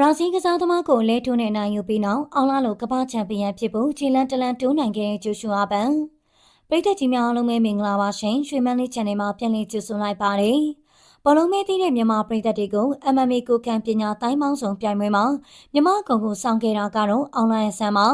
ဘရာဇီးကစားသမားကိုလဲထိုးနဲ့နိုင်ယူပြီးနောက်အောင်လာလိုကမ္ဘာချန်ပီယံဖြစ်ဖို့ခြေလန်းတလန်းတိုးနိုင်ခဲ့တဲ့ဂျိုရှူအာဘန်ပရိသတ်ကြီးများအားလုံးပဲမင်္ဂလာပါရှင်ရွှေမန်းလေး channel မှာပြန်လည်ကြိုဆိုလိုက်ပါတယ်ဘောလုံးမဲသီးတဲ့မြန်မာပရိသတ်တွေကို MMA ကိုကံပညာတိုင်းမောင်းဆောင်ပြိုင်ပွဲမှာမြန်မာကုံကိုစောင့်ခဲ့တာကတော့အောင်လာရဆန်ပါ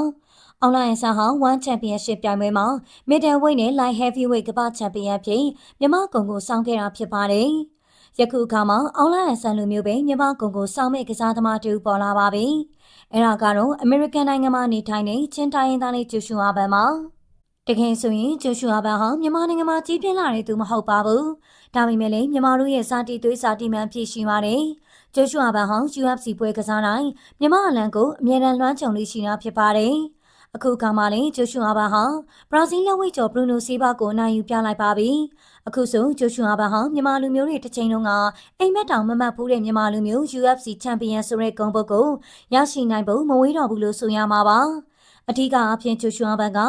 အောင်လာရန်ဆန်ဟာ1 Championship ပြိုင်ပွဲမှာ Middleweight နဲ့ Light Heavyweight ကမ္ဘာချန်ပီယံဖြစ်မြန်မာကုံကိုစောင့်ခဲ့တာဖြစ်ပါတယ်။ ယခုအခါမှာအောင်လာရန်ဆန်လူမျိုးပဲမြန်မာကုံကိုစောင့်မဲ့ကစားသမားတူပေါ်လာပါပြီ။အဲဒါကတော့အမေရိကန်နိုင်ငံမှာနေထိုင်နေချင်းတိုင်းရင်းသားလေးဂျိုရှူအာဘန်ပါ။တကယ်ဆိုရင်ဂျိုရှူအာဘန်ဟာမြန်မာနိုင်ငံမှာကြီးပြင်းလာတဲ့သူမဟုတ်ပါဘူး။ဒါပေမဲ့လည်းမြန်မာတို့ရဲ့စာတီသွေးစာတီမှန်ဖြစ်ရှိပါတယ်။ဂျိုရှူအာဘန်ဟာ UFC ပွဲကစားတိုင်းမြန်မာအလံကိုအမြဲတမ်းလွှမ်းခြုံလေးရှိတာဖြစ်ပါတယ်။ အခုကမှလည်းဂျိုရှူအာဘန်ဟာဘရာဇီးလက်ဝှေ့ကျော်ဘရူနိုစီဘာကိုနိုင်ယူပြလိုက်ပါပြီ။အခုဆိုဂျိုရှူအာဘန်ဟာမြန်မာလူမျိုးတွေတစ်ချိန်လုံးကအိမ်မက်တောင်မမတ်ဖူးတဲ့မြန်မာလူမျိုး UFC ချန်ပီယံဆိုတဲ့ဂုဏ်ပုတ်ကိုရရှိနိုင်ဖို့မဝေးတော့ဘူးလို့ဆိုရမှာပါ။အထူးကအဖြစ်ဂျိုရှူအာဘန်က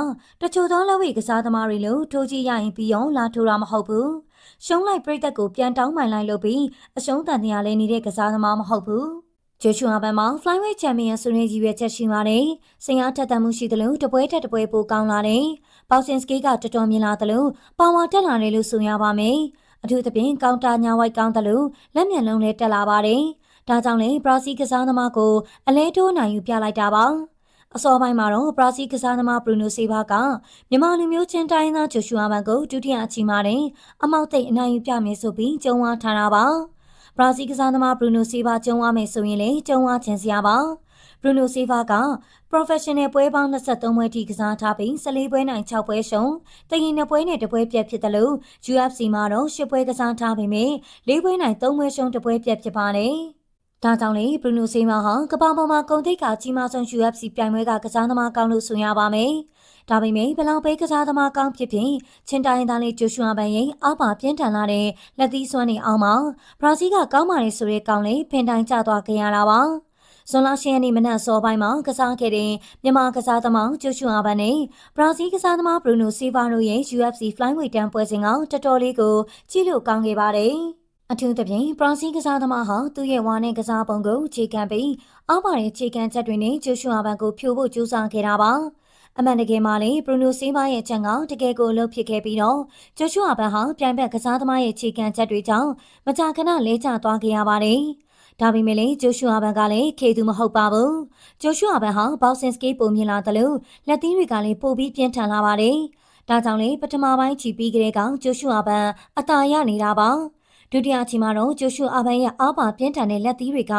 တချို့သောလက်ဝှေ့ကစားသမားတွေလိုထိုးကြည့်ရရင်ပြီးအောင်လာထိုးတာမဟုတ်ဘူး။ရှုံးလိုက်ပြိသက်ကိုပြန်တောင်းပန်လိုက်လို့ပြီးအရှုံးတန်တရားလည်းနေတဲ့ကစားသမားမဟုတ်ဘူး။ ဂျိုရှူအာဘန်မှာ Flyweight Champion ဆိုတဲ့ရည်ရွယ်ချက်ရှိပါတယ်။စင်အားထက်သန်မှုရှိသလိုတပွဲထက်တပွဲပိုကောင်းလာတယ်။ပေါစင်စကီကတော်တော်မြင်လာသလိုပါဝါတက်လာတယ်လို့ဆိုရပါမယ်။အထူးသဖြင့်ကောင်တာညာဝိုက်ကောင်းတယ်လို့လက်မြန်လုံးလည်းတက်လာပါတယ်။ဒါကြောင့်လည်းဘရာဇီးကစားသမားကိုအလဲတိုးနိုင်ယူပြလိုက်တာပါ။အစောပိုင်းမှာတော့ဘရာဇီးကစားသမားဘရူနိုဆေဘာကမြန်မာလူမျိုးချင်းတိုင်းသားဂျိုရှူအာဘန်ကိုဒုတိယအချီမှာတဲ့အမောက်သိပ်အနိုင်ယူပြမယ်ဆိုပြီးကြုံဝါထားတာပါ။ ဘရာဇီးကစားသမားဘရူနိုဆီဗာကျုံဝမယ်ဆိုရင်လည်းကျုံဝခြင်းစရာပါဘရူနိုဆီဗာက professional ပွဲပေါင်း23ပွဲထိကစားထားပြီး14ပွဲနိုင်6ပွဲရှုံးတရင်2ပွဲနဲ့2ပွဲပြတ်ဖြစ်တယ်လို့ UFC မှာတော့10ပွဲကစားထားပေမဲ့4ပွဲနိုင်3ပွဲရှုံး2ပွဲပြတ်ဖြစ်ပါတယ်ဒါကြောင့်လေဘရူနိုဆေးမာဟာကမ္ဘာပေါ်မှာဂုံတိတ်ကကြီးမားဆုံး UFC ပြိုင်ပွဲကကစားသမားကောင်းလို့ဆိုရပါမယ်။ ဒါပေမဲ့ဘလောင်ပေးကစားသမားကောင်းဖြစ်ဖြစ်ချင်းတိုင်းသားလေးဂျိုရှူအာဘန်ရဲ့အောက်ပါပြင်းထန်လာတဲ့လက်သီးစွမ်းနေအောင်မှာဘရာဇီးကကောင်းပါတယ်ဆိုတဲ့ကောင်းလေးဖင်တိုင်းကျသွားခဲ့ရတာပါဇွန်လ10ရက်နေ့မနက်စောပိုင်းမှာကစားခဲ့တဲ့မြန်မာကစားသမားကျိုးချွန်အာဘန်နဲ့ဘရာဇီးကစားသမားဘရူနိုဆီဗာတို့ရဲ့ UFC Flyweight တန်းပွဲစဉ်ကတော်တော်လေးကိုကြည့်လို့ကောင်းခဲ့ပါတယ်။အထူးသဖြင့်ဘရာဇီးကစားသမားဟာသူ့ရဲ့ဝါနဲ့ကစားပုံကိုခြေခံပြီးအောက်ပါတဲ့ခြေခံချက်တွေနဲ့ကျိုးချွန်အာဘန်ကိုဖြိုဖို့ကြိုးစားခဲ့တာပါ။ အမှန်တကယ်မှလည်းဘရူနိုစီးမားရဲ့ချန်ကတကယ်ကိုအလုပ်ဖြစ်ခဲ့ပြီးတော့ဂျိုရှူအာဘန်ဟာပြိုင်ဘက်ကစားသမားရဲ့ခြေကန်ချက်တွေကြောင့်မကြာခဏလဲကျသွားခဲ့ရပါတယ်။ဒါပေမဲ့လည်းဂျိုရှူအာဘန်ကလည်းခေသူမဟုတ်ပါဘူး။ဂျိုရှူအာဘန်ဟာဘောက်ဆင်စကေးပုံမြင်လာတယ်လို့လက်သီးတွေကလည်းပိုပြီးပြင်းထန်လာပါတယ်။ဒါကြောင့်လေပထမပိုင်းချီပြီးကလေးကဂျိုရှူအာဘန်အသာရနေတာပါ။ ဒုတိယအချိန်မှာတော့ဂျိုရှူအာဘန်ရဲ့အားပါပြင်းထန်တဲ့လက်သီးတွေက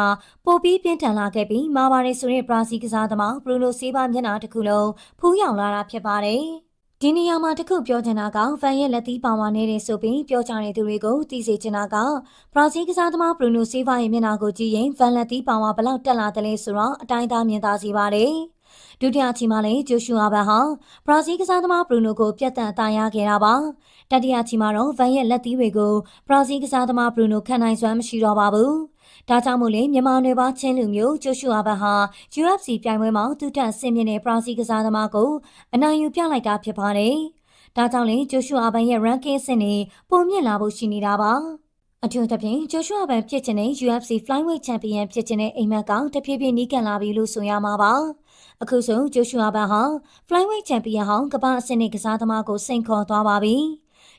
ပိုပြီးပြင်းထန်လာခဲ့ပြီးမာပါရီဆိုတဲ့ဘရာဇီးကစားသမားဘရူနိုဆေးဘာမျက်နှာတစ်ခုလုံးဖူးယောင်လာတာဖြစ်ပါတယ်။ဒီနေရာမှာတခုပြောချင်တာကဖန်ရဲ့လက်သီးပါဝါနေတဲ့ဆိုပြီးပြောကြတဲ့သူတွေကိုသိစေချင်တာကဘရာဇီးကစားသမားဘရူနိုဆေးဘာရဲ့မျက်နှာကိုကြည့်ရင်ဖန်လက်သီးပါဝါဘလောက်တက်လာတယ်လဲဆိုတော့အတိုင်းသားမြင်သာစေပါတယ်။ ဒုတိယချီမှာလည်းဂျိုရှူအာဘန်ဟာဘရာဇီးကစားသမားဘရူနိုကိုပြတ်တန်အသာရခဲ့တာပါတတိယချီမှာတော့ဗန်ရဲ့လက်သီးတွေကိုဘရာဇီးကစားသမားဘရူနိုခံနိုင်စွမ်းမရှိတော့ပါဘူးဒါကြောင့်မို့လေမြန်မာနယ်ပါချင်းလူမျိုးဂျိုရှူအာဘန်ဟာ UFC ပြိုင်ပွဲမှာသူတက်ဆင်မြင့်တဲ့ဘရာဇီးကစားသမားကိုအနိုင်ယူပြလိုက်တာဖြစ်ပါတယ်ဒါကြောင့်လေဂျိုရှူအာဘန်ရဲ့ ranking ဆင့်နေပုံမြင့်လာဖို့ရှိနေတာပါ အထူးသဖြင့်ဂျိုရှူအာဘန်ဖြစ်ချင်တဲ့ UFC Flyweight Champion ဖြစ်ချင်တဲ့အိမ်မက်ကောင်တဖြည်းဖြည်းနီးကပ်လာပြီလို့ဆိုရမှာပါအခုဆိုဂျိုရှူအာဘန်ဟာ Flyweight Champion ဟောင်းကမ္ဘာအဆင့်နဲ့ကစားသမားကိုစိန်ခေါ်သွားပါပြီ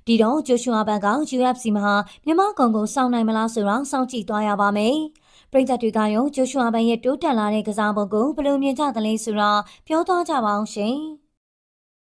ဒီတော့ဂျိုရှူအာဘန်က UFC မှာမြန်မာကောင်ကိုစောင့်နိုင်မလားဆိုတော့စောင့်ကြည့်သွားရပါမယ်ပရိသတ်တွေကရောဂျိုရှူအာဘန်ရဲ့တိုးတက်လာတဲ့ကစားပုံကိုဘယ်လိုမြင်ကြသလဲဆိုတော့ပြောသွားကြပါအောင်ရှင်